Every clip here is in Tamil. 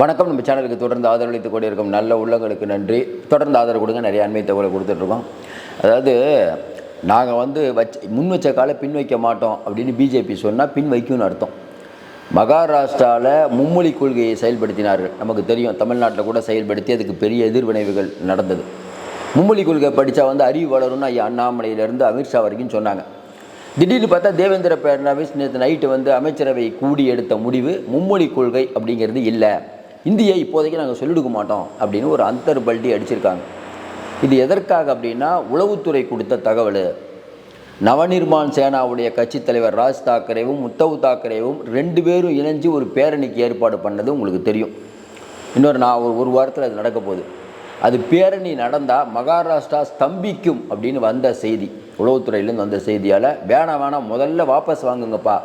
வணக்கம். நம்ம சேனலுக்கு தொடர்ந்து ஆதரவளித்து கொண்டு இருக்கும் நல்ல உள்ளங்களுக்கு நன்றி. தொடர்ந்து ஆதரவு கொடுங்க. நிறைய அண்மை தகவலை கொடுத்துட்ருக்கோம் அதாவது நாங்கள் வந்து வச்ச முன் வச்ச காலை பின் வைக்க மாட்டோம் அப்படின்னு பிஜேபி சொன்னால் பின் வைக்கும்னு அர்த்தம். மகாராஷ்டிராவில் மும்மொழி கொள்கையை செயல்படுத்தினார்கள் நமக்கு தெரியும் தமிழ்நாட்டில் கூட செயல்படுத்தி அதுக்கு பெரிய எதிர்வினைவுகள் நடந்தது. மும்மொழி கொள்கை படித்தா வந்து அறிவு வளரும்னு ஐயா அண்ணாமலையிலேருந்து அமித்ஷா வரைக்கும் சொன்னாங்க. திடீர்னு பார்த்தா தேவேந்திர பட்னாவிஸ் நேற்று நைட்டு வந்து அமைச்சரவை கூடி எடுத்த முடிவு மும்மொழி கொள்கை அப்படிங்கிறது இல்லை. இந்தியை இப்போதைக்கு நாங்கள் சொல்லிடுக்க மாட்டோம் அப்படின்னு ஒரு அந்தர் பல்டி அடிச்சிருக்காங்க. இது எதற்காக அப்படின்னா உளவுத்துறை கொடுத்த தகவல். நவநிர்மான் சேனாவுடைய கட்சித் தலைவர் ராஜ் தாக்கரேவும் உத்தவ் தாக்கரேவும் ரெண்டு பேரும் இணைஞ்சு ஒரு பேரணிக்கு ஏற்பாடு பண்ணது உங்களுக்கு தெரியும். இன்னொரு நான் ஒரு ஒரு வாரத்தில் அது நடக்க போகுது. அது பேரணி நடந்தால் மகாராஷ்டிரா ஸ்தம்பிக்கும் அப்படின்னு வந்த செய்தி. உளவுத்துறையிலேருந்து வந்த செய்தியால் வேணாம் வேணாம் முதல்ல வாபஸ் வாங்குங்கப்பா.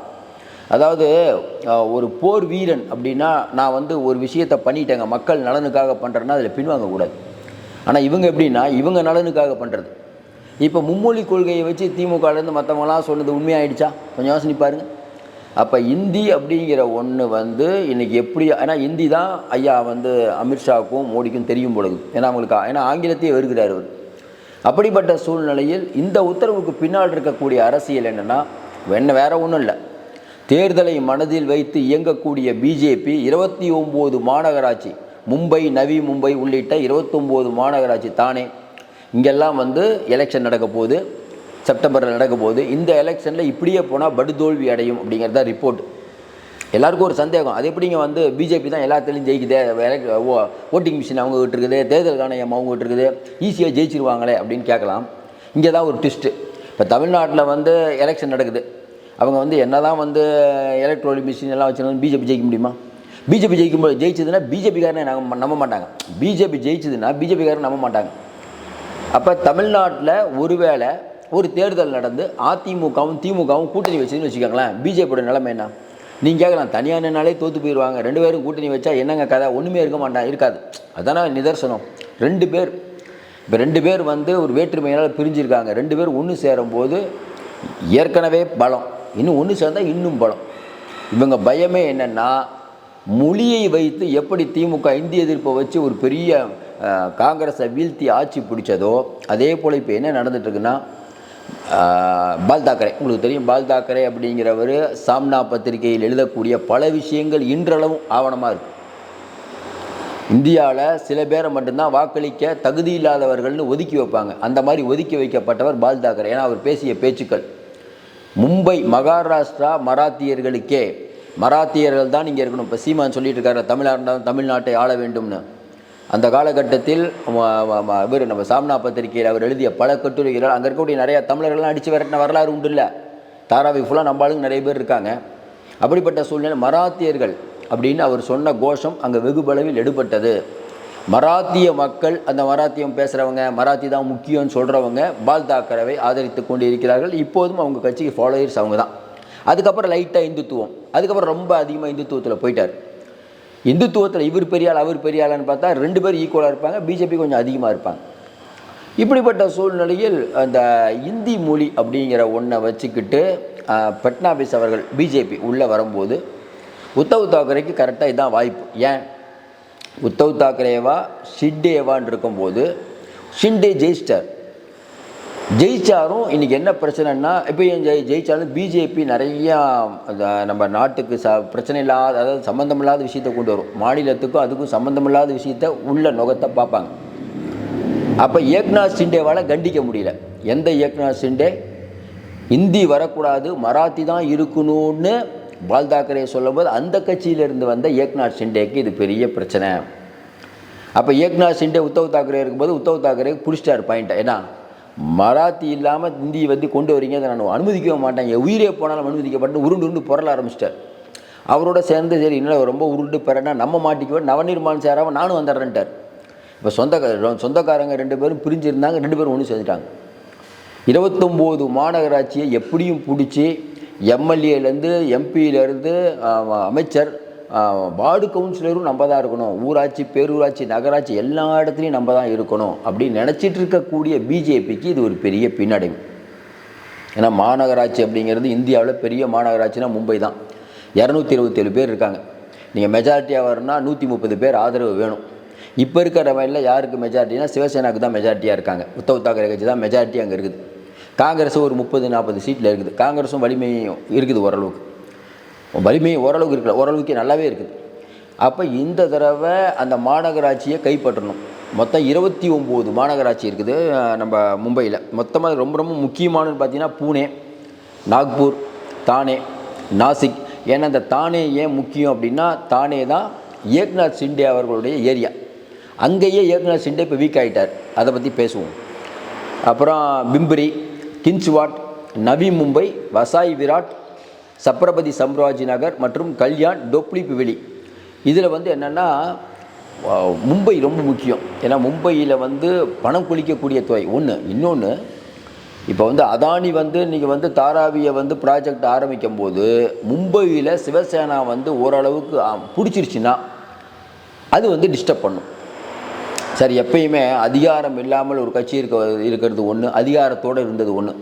அதாவது ஒரு போர் வீரன் அப்படின்னா நான் வந்து ஒரு விஷயத்தை பண்ணிட்டேங்க. மக்கள் நலனுக்காக பண்ணுறேன்னா அதில் பின்வாங்கக்கூடாது. ஆனால் இவங்க எப்படின்னா இவங்க நலனுக்காக பண்ணுறது இப்போ மும்மொழி கொள்கையை வச்சு திமுகலேருந்து மற்றவங்களாம் சொன்னது உண்மையாயிடுச்சா? கொஞ்சம் யோசனை பாருங்க. அப்போ இந்தி அப்படிங்கிற ஒன்று வந்து இன்றைக்கி எப்படி ஏன்னா இந்தி தான் ஐயா வந்து அமித்ஷாவுக்கும் மோடிக்கும் தெரியும் பொழுது. ஏன்னா அவங்களுக்கு ஏன்னா ஆங்கிலத்தையே வருகிறார் அவர். அப்படிப்பட்ட சூழ்நிலையில் இந்த உத்தரவுக்கு பின்னால் இருக்கக்கூடிய அரசியல் என்னென்னா என்ன வேறு ஒன்றும் இல்லை. தேர்தலை மனதில் வைத்து இயங்கக்கூடிய பிஜேபி இருபத்தி ஒம்பது மாநகராட்சி மும்பை நவி மும்பை உள்ளிட்ட இருபத்தொம்போது மாநகராட்சி தானே. இங்கெல்லாம் வந்து எலெக்ஷன் நடக்க போகுது. செப்டம்பரில் நடக்க போகுது. இந்த எலெக்ஷனில் இப்படியே போனால் படுதோல்வி அடையும் அப்படிங்கிறது தான் ரிப்போர்ட் எல்லாருக்கும் ஒரு சந்தேகம். அது எப்படிங்க வந்து பிஜேபி தான் எல்லாத்துலேயும் ஜெயிக்குதே? ஓ- ஓட்டிங் மிஷின் அவங்க இருக்குது. தேர்தல் ஆணையம் அவங்க இருக்குது. ஈஸியாக ஜெயிச்சிருவாங்களே அப்படின்னு கேட்கலாம். இங்கே தான் ஒரு ட்விஸ்ட்டு இப்போ தமிழ்நாட்டில் வந்து எலெக்ஷன் நடக்குது. அவங்க வந்து என்னதான் வந்து எலக்ட்ரானிக் மிஷின் எல்லாம் வச்சுருந்தாலும் பிஜேபி ஜெயிக்க முடியுமா? பிஜேபி ஜெயிக்கும்போது ஜெயிச்சதுன்னா பிஜேபிக்காரனே நம்ப நம்ப மாட்டாங்க. பிஜேபி ஜெயிச்சதுன்னா பிஜேபிக்காரன் நம்ப மாட்டாங்க. அப்போ தமிழ்நாட்டில் ஒருவேளை ஒரு தேர்தல் நடந்து அதிமுகவும் திமுகவும் கூட்டணி வச்சுன்னு வச்சுக்கோங்களேன். பிஜேபியோட நிலைமை என்ன? நீங்கள் கேட்கலாம் தனியானனாலே தோற்று போயிடுவாங்க ரெண்டு பேரும் கூட்டணி வச்சா என்னங்க கதை? ஒன்றுமே இருக்க மாட்டாங்க இருக்காது. அதானே நிதர்சனம். ரெண்டு பேர். இப்போ ரெண்டு பேர் வந்து ஒரு வேற்றுமையினால் பிரிஞ்சிருக்காங்க. ரெண்டு பேர் ஒன்று சேரும்போது ஏற்கனவே பலம். இன்னும் ஒன்று சேர்ந்தால் இன்னும் பலம். இவங்க பயமே என்னென்னா மொழியை வைத்து எப்படி திமுக இந்திய எதிர்ப்பை வச்சு ஒரு பெரிய காங்கிரஸை வீழ்த்தி ஆட்சி பிடிச்சதோ அதே போல் இப்போ என்ன நடந்துட்டுருக்குன்னா பால் தாக்கரே. உங்களுக்கு தெரியும் பால் தாக்கரே அப்படிங்கிறவர் சாம்னா பத்திரிகையில் எழுதக்கூடிய பல விஷயங்கள் இன்றளவும் ஆவணமாக இருக்குது இந்தியாவில் சில பேரை மட்டும்தான் வாக்களிக்க தகுதி இல்லாதவர்கள்னு ஒதுக்கி வைப்பாங்க. அந்த மாதிரி ஒதுக்கி வைக்கப்பட்டவர் பால் தாக்கரே. ஏன்னா அவர் பேசிய பேச்சுக்கள். மும்பை மகாராஷ்டிரா மராத்தியர்களுக்கே மராத்தியர்கள் தான் இங்கே இருக்கணும். இப்போ சீமான் சொல்லிட்டு இருக்காரு தமிழ்நாடு தமிழ்நாட்டை ஆள வேண்டும்னு. அந்த காலகட்டத்தில் இவர் நம்ம சாம்னா பத்திரிகையில் அவர் எழுதிய பல கட்டுரைகள் அங்கே இருக்கக்கூடிய நிறைய தமிழர்கள்லாம் அடித்து விரட்டின வரலாறு உண்டு இல்லை. தாராவி ஃபுல்லாக நம்ம ஆளுங்க நிறைய பேர் இருக்காங்க. அப்படிப்பட்ட சூழ்நிலை மராத்தியர்கள் அப்படின்னு அவர் சொன்ன கோஷம் அங்கே வெகுபளவில் எடுபட்டது. மராத்திய மக்கள் அந்த மராத்தியம் பேசுகிறவங்க மராத்தி தான் முக்கியம்னு சொல்கிறவங்க பால் தாக்கரவை ஆதரித்து கொண்டு இருக்கிறார்கள் இப்போதும் அவங்க கட்சிக்கு ஃபாலோயர்ஸ் அவங்க தான் அதுக்கப்புறம் லைட்டாக இந்துத்துவம். அதுக்கப்புறம் ரொம்ப அதிகமாக இந்துத்துவத்தில் போயிட்டார். இந்துத்துவத்தில் இவர் பெரியாள் அவர் பெரியாளான்னு பார்த்தா ரெண்டு பேர் ஈக்குவலாக இருப்பாங்க. பிஜேபி கொஞ்சம் அதிகமாக இருப்பாங்க. இப்படிப்பட்ட சூழ்நிலையில் அந்த இந்தி மொழி அப்படிங்கிற ஒன்றை வச்சுக்கிட்டு பட்னாபிஸ் அவர்கள் பிஜேபி உள்ளே வரும்போது உத்தவ் தாக்கரேக்கு கரெக்டாக இதுதான் வாய்ப்பு. ஏன்? உத்தவ் தாக்கரேவா ஷிண்டேவான்னு இருக்கும்போது ஷிண்டே ஜெயிஸ்டர் ஜெயிச்சாரும் இன்றைக்கி என்ன பிரச்சனைன்னா இப்போ ஏன் ஜெயி ஜெயித்தாலும் பிஜேபி நிறையா அந்த நம்ம நாட்டுக்கு ச பிரச்சனை இல்லாத அதாவது சம்மந்தம் இல்லாத விஷயத்தை கொண்டு வரும். மாநிலத்துக்கும் அதுக்கும் சம்மந்தம் இல்லாத விஷயத்த உள்ள நுகத்தை பார்ப்பாங்க. அப்போ ஏக்நாத் சிண்டேவால் கண்டிக்க முடியல. எந்த ஏக்நாத் சிண்டே இந்தி வரக்கூடாது மராத்தி தான் இருக்கணும்னு பால் தாக்கரே சொல்லும்போது அந்த கட்சியிலிருந்து வந்த ஏக்நாத் ஷிண்டேக்கு இது பெரிய பிரச்சனை. அப்போ ஏக்நாத் ஷிண்டே உத்தவ் தாக்கரே இருக்கும்போது உத்தவ் தாக்கரே பிடிச்சிட்டார் பாயிண்ட்டை. ஏன்னா மராத்தி இல்லாமல் இந்தி வந்து கொண்டு வரீங்க அதை நான் அனுமதிக்கவே மாட்டேன். என் உயிரே போனாலும் அனுமதிக்கப்பட்டு உருண்டு உருண்டு புரள ஆரம்பிச்சிட்டார். அவரோட சேர்ந்து சரி இன்னும் ரொம்ப உருண்டு பெறனா நம்ம மாட்டிக்குவேன் நவநிர்மான் சேராமல் நானும் வந்துடுறேன்ட்டார். இப்போ சொந்தக்கார சொந்தக்காரங்க ரெண்டு பேரும் பிரிஞ்சிருந்தாங்க ரெண்டு பேரும் ஒன்று சேர்ந்துட்டாங்க. இருபத்தொம்போது மாநகராட்சியை எப்படியும் பிடிச்சி எம்எல்ஏலேருந்து எம்பியிலேருந்து அமைச்சர் வார்டு கவுன்சிலரும் நம்ம தான் இருக்கணும். ஊராட்சி பேரூராட்சி நகராட்சி எல்லா இடத்துலையும் நம்ம தான் இருக்கணும் அப்படின்னு நினச்சிட்டு இருக்கக்கூடிய பிஜேபிக்கு இது ஒரு பெரிய பின்னடைவு. ஏன்னா மாநகராட்சி அப்படிங்கிறது இந்தியாவில் பெரிய மாநகராட்சினா மும்பை தான். இரநூத்தி இருபத்தேழு பேர் இருக்காங்க. நீங்கள் மெஜாரிட்டியாக வரணும்னா நூற்றி முப்பது பேர் ஆதரவு வேணும். இப்போ இருக்கிற வயலில் யாருக்கு மெஜாரிட்டினா சிவசேனாக்கு தான் மெஜாரிட்டியாக இருக்காங்க. உத்தவ் தாக்கரே கட்சி தான் மெஜாரிட்டி அங்கே இருக்குது. காங்கிரஸ் ஒரு முப்பது நாற்பது சீட்டில் இருக்குது. காங்கிரஸும் வலிமையும் இருக்குது ஓரளவுக்கு. வலிமை ஓரளவுக்கு இருக்கல ஓரளவுக்கு நல்லாவே இருக்குது. அப்போ இந்த தடவை அந்த மாநகராட்சியை கைப்பற்றணும். மொத்தம் இருபத்தி ஒம்பது மாநகராட்சி இருக்குது நம்ம மும்பையில். மொத்தமாக ரொம்ப ரொம்ப முக்கியமானது பார்த்தீங்கன்னா பூனே நாக்பூர் தானே நாசிக். ஏன்னா இந்த தானே ஏன் முக்கியம் அப்படின்னா தானே தான் ஏக்நாத் சிண்டே அவர்களுடைய ஏரியா. அங்கேயே ஏக்நாத் சிண்டே இப்போ வீக் ஆகிட்டார் அதை பற்றி பேசுவோம். அப்புறம் பிம்பிரி கின்ச்வாட் நவி மும்பை வசாய் விராட் சப்ரபதி சம்ராஜ் நகர் மற்றும் கல்யாண் டொப்ளி பிவிலி. இதில் வந்து என்னென்னா மும்பை ரொம்ப முக்கியம். ஏன்னா மும்பையில் வந்து பணம் குளிக்கக்கூடிய துறை. ஒன்று இன்னொன்று இப்போ வந்து அதானி வந்து இன்றைக்கி வந்து தாராவியை வந்து ப்ராஜெக்ட் ஆரம்பிக்கும் போது மும்பையில் சிவசேனா வந்து ஓரளவுக்கு பிடிச்சிருச்சுன்னா அது வந்து டிஸ்டர்ப் பண்ணும். சார் எப்பயுமே அதிகாரம் இல்லாமல் ஒரு கட்சி இருக்க இருக்கிறது ஒன்று அதிகாரத்தோடு இருந்தது ஒன்று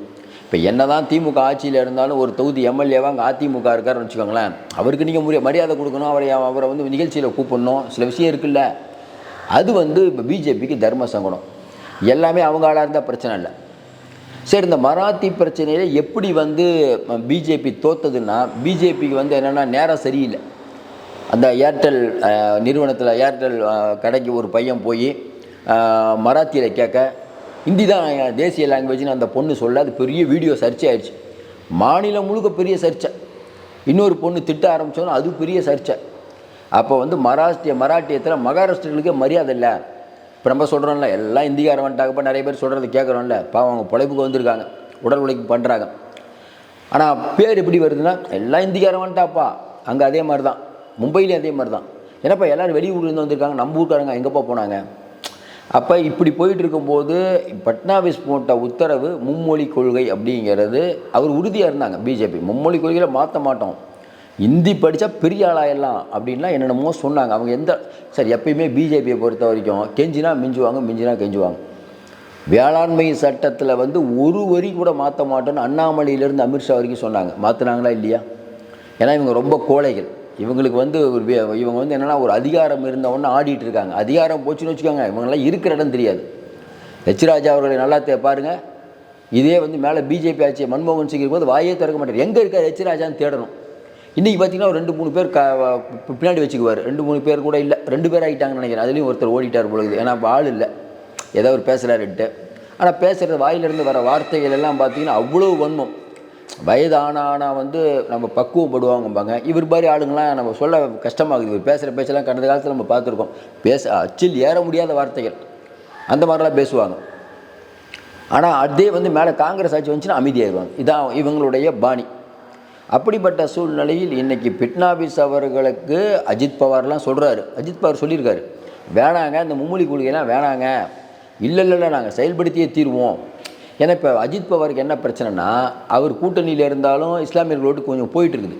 இப்போ என்னதான் திமுக ஆட்சியில் இருந்தாலும் ஒரு தொகுதி எம்எல்ஏவாக அங்கே அதிமுக இருக்காருன்னு வச்சுக்கோங்களேன் அவருக்கு நீங்கள் முறைய மரியாதை கொடுக்கணும் அவரை அவரை வந்து நிகழ்ச்சியில் கூப்பிடணும் சில விஷயம் இருக்குல்ல. அது வந்து இப்போ பிஜேபிக்கு தர்ம சங்கடம். எல்லாமே அவங்க ஆளாக இருந்தால் பிரச்சனை இல்லை. சரி இந்த மராத்தி பிரச்சனையில் எப்படி வந்து பிஜேபி தோத்ததுன்னா பிஜேபிக்கு வந்து என்னென்னா நேரம் சரியில்லை. அந்த ஏர்டெல் நிறுவனத்தில் ஏர்டெல் கடைக்கு ஒரு பையன் போய் மராத்தியில் கேட்க ஹிந்தி தான் தேசிய லாங்குவேஜ்னு அந்த பொண்ணு சொல்ல அது பெரிய வீடியோ சர்ச்சை ஆயிடுச்சு. மாநிலம் முழுக்க பெரிய சர்ச்சை. இன்னொரு பொண்ணு திட்ட ஆரம்பித்தோன்னா அது பெரிய சர்ச்சை. அப்போ வந்து மராஷ்டிரிய மராட்டியத்தில் மகாராஷ்டிரர்களுக்கே மரியாதை இல்லை. இப்போ நம்ம சொல்கிறோம்ல எல்லாம் இந்திக்காரன் வந்துட்டாக்கப்போ நிறைய பேர் சொல்கிறது கேட்குறோம்ல பாவம் அவங்க பொழைப்புக்கு வந்திருக்காங்க உடல் உழைப்பு பண்ணுறாங்க ஆனால் பேர் எப்படி வருதுன்னா எல்லாம் இந்திக்காரன் வந்துட்டாப்பா அங்கே அதே மாதிரி தான் மும்பையிலையும் அதே மாதிரி தான் ஏன்னாப்பா எல்லோரும் வெளியூர்லேருந்து வந்திருக்காங்க நம்ம ஊருக்காரங்க எங்கேப்பா போனாங்க? அப்போ இப்படி போயிட்டு இருக்கும்போது பட்னாவிஸ் போட்ட உத்தரவு மும்மொழி கொள்கை அப்படிங்கிறது அவர் உறுதியாக இருந்தாங்க பிஜேபி மும்மொழி கொள்கையில் மாற்ற மாட்டோம். இந்தி படித்தா பெரிய ஆளாயிடலாம் அப்படின்லாம் என்னென்னமோ சொன்னாங்க. அவங்க எந்த சரி எப்பயுமே பிஜேபியை பொறுத்த வரைக்கும் கெஞ்சினா மிஞ்சுவாங்க மிஞ்சினா கெஞ்சுவாங்க. வேளாண்மை சட்டத்தில் வந்து ஒரு வரி கூட மாற்ற மாட்டோம்னு அண்ணாமலையிலேருந்து அமித்ஷா வரைக்கும் சொன்னாங்க. மாற்றினாங்களா இல்லையா? ஏன்னா இவங்க ரொம்ப கோழைகள். இவங்களுக்கு வந்து ஒரு இவங்க வந்து என்னென்னா ஒரு அதிகாரம் இருந்தவொன்னே ஆடிட்டு இருக்காங்க. அதிகாரம் போச்சுன்னு வச்சுக்கோங்க இவங்கெல்லாம் இருக்கிற இடம் தெரியாது. ஹெச்ராஜா அவர்களை நல்லா தே பாருங்க. இதே வந்து மேலே பிஜேபி ஆட்சி மன்மோகன் சிங் இருக்கும்போது வாயே திறக்க மாட்டார். எங்கே இருக்கார் ஹெச்ராஜான்னு தேடணும். இன்றைக்கி பார்த்தீங்கன்னா ஒரு ரெண்டு மூணு பேர் க பின்னாடி வச்சுக்குவார். ரெண்டு மூணு பேர் கூட இல்லை. ரெண்டு பேர் ஆகிட்டாங்கன்னு நினைக்கிறேன். அதுலேயும் ஒருத்தர் ஓடிட்டார் பொழுது ஏன்னா இப்போ ஆள் இல்லை. ஏதோ ஒரு பேசுகிறாருன்ட்டு ஆனால் பேசுகிறது வாயிலிருந்து வர வார்த்தைகள் எல்லாம் பார்த்தீங்கன்னா அவ்வளோ வன்மம். வயதான ஆனால் வந்து நம்ம பக்குவப்படுவாங்கம்பாங்க இவர் மாதிரி ஆளுங்களாம் நம்ம சொல்ல கஷ்டமாகுது. இவர் பேசுகிற பேச்செல்லாம் கடந்த காலத்தில் நம்ம பார்த்துருக்கோம். பேச அச்சில் ஏற முடியாத வார்த்தைகள். அந்த மாதிரிலாம் பேசுவாங்க. ஆனால் அதே வந்து மேலே காங்கிரஸ் ஆட்சி வந்துச்சுன்னா அமைதியாகிடுவாங்க இதான் இவங்களுடைய பாணி. அப்படிப்பட்ட சூழ்நிலையில் இன்றைக்கி பிட்னாபிஸ் அவர்களுக்கு அஜித் பவார்லாம் சொல்கிறாரு அஜித் பவார் சொல்லியிருக்காரு. வேணாங்க இந்த மும்மொழி கொள்கைலாம் வேணாங்க. இல்லை இல்லை நாங்கள் செயல்படுத்தியே தீருவோம். ஏன்னா இப்போ அஜித் பவாருக்கு என்ன பிரச்சனைனா அவர் கூட்டணியில் இருந்தாலும் இஸ்லாமியர்களோடு கொஞ்சம் போயிட்டு இருக்குது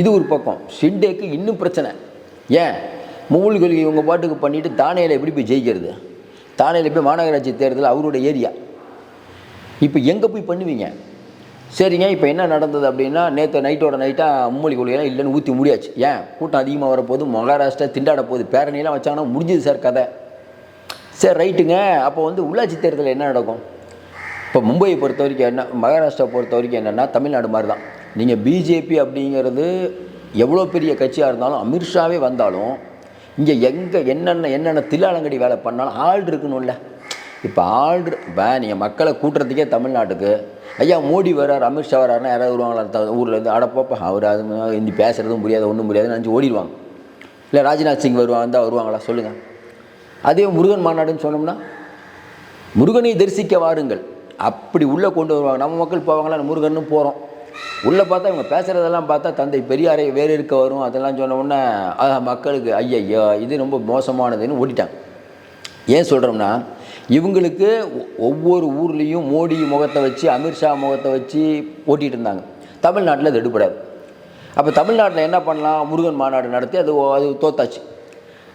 இது ஒரு பக்கம். ஷிண்டேக்கு இன்னும் பிரச்சனை. ஏன்? மும்மொழி கொள்கை இவங்க பாட்டுக்கு பண்ணிவிட்டு தானேயில் எப்படி போய் ஜெயிக்கிறது? தானேயில் போய் மாநகராட்சி தேர்தல் அவரோட ஏரியா. இப்போ எங்கே போய் பண்ணுவீங்க? சரிங்க இப்போ என்ன நடந்தது அப்படின்னா நேற்று நைட்டோட நைட்டாக மும்மொழி கொள்கையெல்லாம் இல்லைன்னு ஊற்றி முடியாச்சு. ஏன்? கூட்டம் அதிகமாக வரப்போது மகாராஷ்டிரா திண்டாட போகுது. பேரணியெல்லாம் வச்சாங்கன்னா முடிஞ்சுது சார் கதை. சரி ரைட்டுங்க. அப்போ வந்து உள்ளாட்சி தேர்தலில் என்ன நடக்கும்? இப்போ மும்பையை பொறுத்த வரைக்கும் என்ன மகாராஷ்டிரா பொறுத்த வரைக்கும் என்னென்னா தமிழ்நாடு மாதிரி தான் நீங்கள் பிஜேபி அப்படிங்கிறது எவ்வளோ பெரிய கட்சியாக இருந்தாலும் அமித்ஷாவே வந்தாலும் இங்கே எங்கே என்னென்ன என்னென்ன தில்லாலங்கடி வேலை பண்ணாலும் ஆள் இருக்கணும்ல. இப்போ ஆள் இப்போ நீங்கள் மக்களை கூட்டுறதுக்கே தமிழ்நாட்டுக்கு. ஐயா மோடி வரார் அமித்ஷா வராருன்னா யாராவது வருவாங்களா? ஊர்லேருந்து அடப்போப்பா அவர் அது ஹிந்தி பேசுகிறதும் முடியாது ஒன்றும் முடியாதுன்னு நினச்சி ஓடிடுவாங்க. இல்லை ராஜ்நாத் சிங் வருவாங்க தான் வருவாங்களா? சொல்லுங்கள் அதே முருகன் மாநாடுன்னு சொன்னோம்னா முருகனை தரிசிக்க வாருங்கள். அப்படி உள்ளே கொண்டு வருவாங்க. நம்ம மக்கள் போவாங்களா? முருகன்னு போகிறோம் உள்ளே பார்த்தா இவங்க பேசுகிறதெல்லாம் பார்த்தா தந்தை பெரியாரை வேறு இருக்க வரும். அதெல்லாம் சொன்ன உடனே மக்களுக்கு ஐயையோ இது ரொம்ப மோசமானதுன்னு ஓடிட்டாங்க ஏன் சொல்கிறோம்னா இவங்களுக்கு ஒவ்வொரு ஊர்லேயும் மோடி முகத்தை வச்சு அமித்ஷா முகத்தை வச்சு ஓட்டிகிட்டு இருந்தாங்க. தமிழ்நாட்டில் அது எடுபடாது. அப்போ தமிழ்நாட்டில் என்ன பண்ணலாம்? முருகன் மாநாடு நடத்தி அது அது தோத்தாச்சு.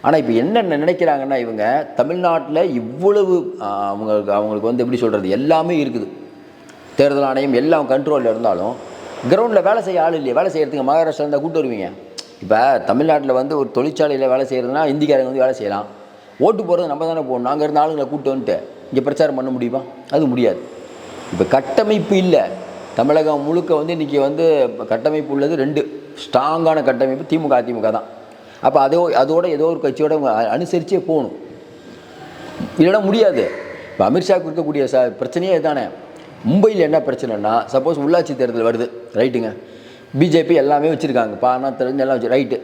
ஆனால் இப்போ என்ன நினைக்கிறாங்கன்னா இவங்க தமிழ்நாட்டில் இவ்வளவு அவங்களுக்கு அவங்களுக்கு வந்து எப்படி சொல்கிறது எல்லாமே இருக்குது. தேர்தல் ஆணையம் எல்லாம் கண்ட்ரோலில் இருந்தாலும் கிரவுண்டில் வேலை செய்ய ஆள் இல்லையே வேலை செய்கிறதுக்கு மகாராஷ்டிரா இருந்தால் கூட்டு வருவீங்க. இப்போ தமிழ்நாட்டில் வந்து ஒரு தொழிற்சாலையில் வேலை செய்கிறதுனா இந்திக்காரங்க வந்து வேலை செய்யலாம். ஓட்டு போகிறது நம்ம தானே போகணும் நாங்கள் இருந்த ஆளுங்களை கூப்பிட்டு வந்துட்டு இங்கே பிரச்சாரம் பண்ண முடியுமா? அது முடியாது. இப்போ கட்டமைப்பு இல்லை. தமிழகம் முழுக்க வந்து இன்றைக்கி வந்து கட்டமைப்பு உள்ளது ரெண்டு. ஸ்ட்ராங்கான கட்டமைப்பு திமுக அதிமுக தான். அப்போ அதோ அதோட ஏதோ ஒரு கட்சியோட அனுசரித்தே அனுசரிச்சே போகணும். இல்லைன்னா முடியாது. இப்போ அமித்ஷாவுக்கு இருக்கக்கூடிய ச பிரச்சனையே இதுதானே மும்பையில் என்ன பிரச்சனைனா சப்போஸ் உள்ளாட்சி தேர்தல் வருது ரைட்டுங்க பிஜேபி எல்லாமே வச்சுருக்காங்க. பானா தெரிஞ்சு எல்லாம் வச்சு ரைட்டு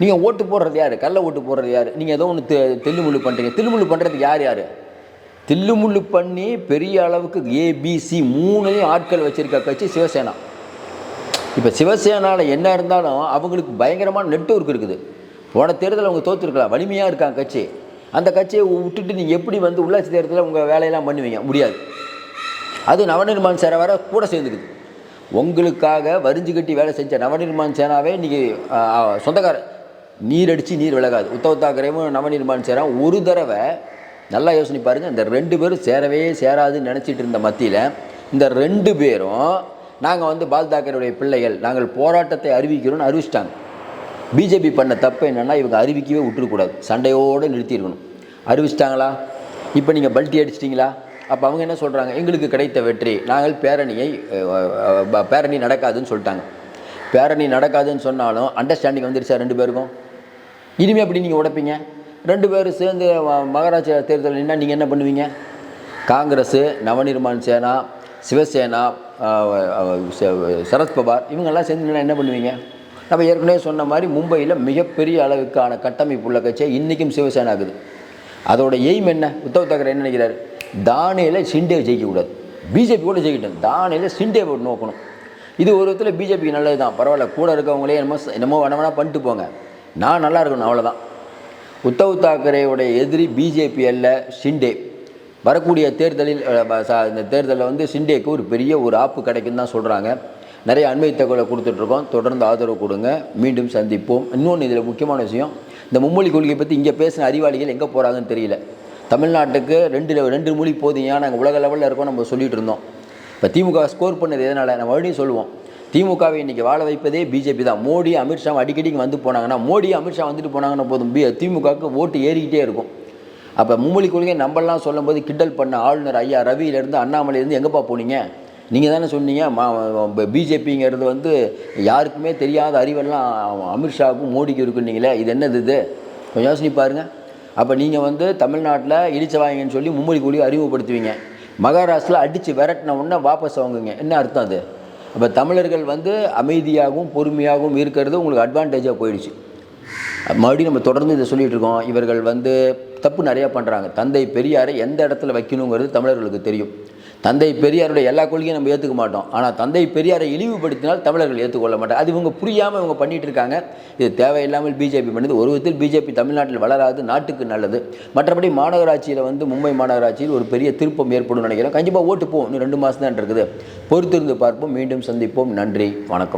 நீங்கள் ஓட்டு போடுறது யார்? கள்ள ஓட்டு போடுறது யார்? நீங்கள் ஏதோ ஒன்று தெ தில்லுமுள்ளு பண்ணுறீங்க தில்லுமுள்ளு பண்ணுறதுக்கு யார் யார்? தில்லுமுள்ளு பண்ணி பெரிய அளவுக்கு ஏபிசி மூணையும் ஆட்கள் வச்சுருக்க கட்சி சிவசேனா. இப்போ சிவசேனாவில் என்ன இருந்தாலும் அவங்களுக்கு பயங்கரமான நெட்ஒர்க் இருக்குது. போன தேர்தலில் அவங்க தோற்றுருக்கலாம் வலிமையாக இருக்காங்க கட்சி. அந்த கட்சியை விட்டுட்டு நீங்கள் எப்படி வந்து உள்ளாட்சி தேர்தலில் உங்கள் வேலையெல்லாம் பண்ணுவீங்க? முடியாது. அது நவநிர்மாண் சேனா வேற கூட சேர்ந்துக்குது. உங்களுக்காக வரிஞ்சு கட்டி வேலை செஞ்ச நவநிர்மாண் சேனாவே இன்றைக்கி சொந்தக்காரர். நீர் அடித்து நீர் விலகாது. உத்தவ் தாக்கரேவும் நவநிர்மாண் சேனா ஒரு தடவை நல்லா யோசனை பாருங்கள் இந்த ரெண்டு பேரும் சேரவே சேராதுன்னு நினச்சிட்டு இருந்த மத்தியில் இந்த ரெண்டு பேரும் நாங்கள் வந்து பால் தாக்கருடைய பிள்ளைகள். நாங்கள் போராட்டத்தை அறிவிக்கிறோம்னு அறிவிச்சிட்டாங்க. பிஜேபி பண்ண தப்பு என்னென்னா இவங்க அறிவிக்கவே விட்டுறக்கூடாது. சண்டையோடு நிறுத்தியிருக்கணும். அறிவிச்சிட்டாங்களா? இப்போ நீங்கள் பல்ட்டி அடிச்சிட்டிங்களா? அப்போ அவங்க என்ன சொல்கிறாங்க எங்களுக்கு கிடைத்த வெற்றி. நாங்கள் பேரணியை பேரணி நடக்காதுன்னு சொல்லிட்டாங்க. பேரணி நடக்காதுன்னு சொன்னாலும் அண்டர்ஸ்டாண்டிங் வந்துருச்சா ரெண்டு பேருக்கும்? இனிமேல் எப்படி நீங்கள் உடைப்பீங்க? ரெண்டு பேரும் சேர்ந்து மகாராஜா மகாராஷ்டிரா தேர்தல் நின்னா நீங்கள் என்ன பண்ணுவீங்க? காங்கிரஸ் நவநிர்மாண் சேனா சிவசேனா சரத்பவார் இவங்கெல்லாம் சேர்ந்து என்ன பண்ணுவீங்க? நம்ம ஏற்கனவே சொன்ன மாதிரி மும்பையில் மிகப்பெரிய அளவுக்கான கட்டமைப்பு உள்ள கட்சியை இன்றைக்கும் சிவசேனா இருக்குது. அதோட எய்ம் என்ன? உத்தவ் தாக்கரே என்ன நினைக்கிறார்? தானியில் ஷிண்டே ஜெயிக்கக்கூடாது. பிஜேபி கூட ஜெயிக்கட்டும். தானேல ஷிண்டே நோக்கணும். இது ஒரு விதத்தில் பிஜேபிக்கு நல்லது தான் பரவாயில்ல. கூட இருக்கவங்களே என்னமோ என்னமோ வேணா வேணா பண்ணிட்டு போங்க. நான் நல்லா இருக்கணும். அவ்வளோதான் உத்தவ் தாக்கரேவுடைய எதிரி பிஜேபி அல்ல ஷிண்டே வரக்கூடிய தேர்தலில் இந்த தேர்தலில் வந்து சிண்டேக்கு ஒரு பெரிய ஒரு ஆப்பு கிடைக்குன்னு தான் சொல்கிறாங்க நிறைய அண்மை தகவலை கொடுத்துட்ருக்கோம். தொடர்ந்து ஆதரவு கொடுங்க. மீண்டும் சந்திப்போம். இன்னொன்று இதில் முக்கியமான விஷயம் இந்த மும்மொழி கொள்கையை பற்றி இங்கே பேசின அறிவாளிகள் எங்கே போகிறாங்கன்னு தெரியல. தமிழ்நாட்டுக்கு ரெண்டு ரெண்டு மொழி போதிங்க நாங்கள் உலக லெவலில் இருக்கோம் நம்ம சொல்லிகிட்டு இருந்தோம். இப்போ திமுக ஸ்கோர் பண்ணது எதனால்? நம்ம மறுபடியும் சொல்லுவோம். திமுகவை இன்றைக்கி வாழ வைப்பதே பிஜேபி தான். மோடி அமித்ஷா அடிக்கடி வந்து போனாங்கன்னா மோடி அமித்ஷா வந்துட்டு போனாங்கன்னா போதும். பி திமுகவுக்கு ஓட்டு ஏறிக்கிட்டே இருக்கும். அப்போ மும்மொழி கொள்கை நம்மளாம் சொல்லும்போது கிண்டல் பண்ண ஆளுநர் ஐயா ரவியிலேருந்து அண்ணாமலையிலேருந்து எங்கேப்பா போனீங்க? நீங்கள் தானே சொன்னீங்க. மா பிஜேபிங்கிறது வந்து யாருக்குமே தெரியாத அறிவெல்லாம் அமித்ஷாவுக்கும் மோடிக்கு இருக்குன்னீங்களே இது என்னது இது? கொஞ்சம் யோசனை பாருங்கள் அப்போ நீங்கள் வந்து தமிழ்நாட்டில் இடிச்சவாங்கன்னு சொல்லி மும்மொழி கொள்கையை அறிமுகப்படுத்துவீங்க. மகாராஷ்டிரில் அடித்து விரட்டின உடனே வாபஸ் வாங்குங்க. என்ன அர்த்தம் அது? அப்போ தமிழர்கள் வந்து அமைதியாகவும் பொறுமையாகவும் இருக்கிறது உங்களுக்கு அட்வான்டேஜாக போயிடுச்சு. மறுபடியும் நம்ம தொடர்ந்து இதை சொல்லிகிட்ருக்கோம் இருக்கோம். இவர்கள் வந்து தப்பு நிறையா பண்ணுறாங்க தந்தை பெரியாரை எந்த இடத்துல வைக்கணுங்கிறது தமிழர்களுக்கு தெரியும். தந்தை பெரியாருடைய எல்லா கொள்கையும் நம்ம ஏற்றுக்க மாட்டோம். ஆனால் தந்தை பெரியாரை இழிவுபடுத்தினால் தமிழர்கள் ஏற்றுக்கொள்ள மாட்டாங்க. அது இவங்க புரியாமல் இவங்க பண்ணிகிட்டு இருக்காங்க. இது தேவையில்லாமல் பிஜேபி பண்ணுது. ஒரு விதத்தில் பிஜேபி தமிழ்நாட்டில் வளராது நாட்டுக்கு நல்லது. மற்றபடி மாநகராட்சியில் வந்து மும்பை மாநகராட்சியில் ஒரு பெரிய திருப்பம் ஏற்படும் நினைக்கிறேன். கண்டிப்பாக ஓட்டு போவோம். இன்னும் ரெண்டு மாதம் தான் இருக்குது. பொறுத்திருந்து பார்ப்போம். மீண்டும் சந்திப்போம். நன்றி. வணக்கம்.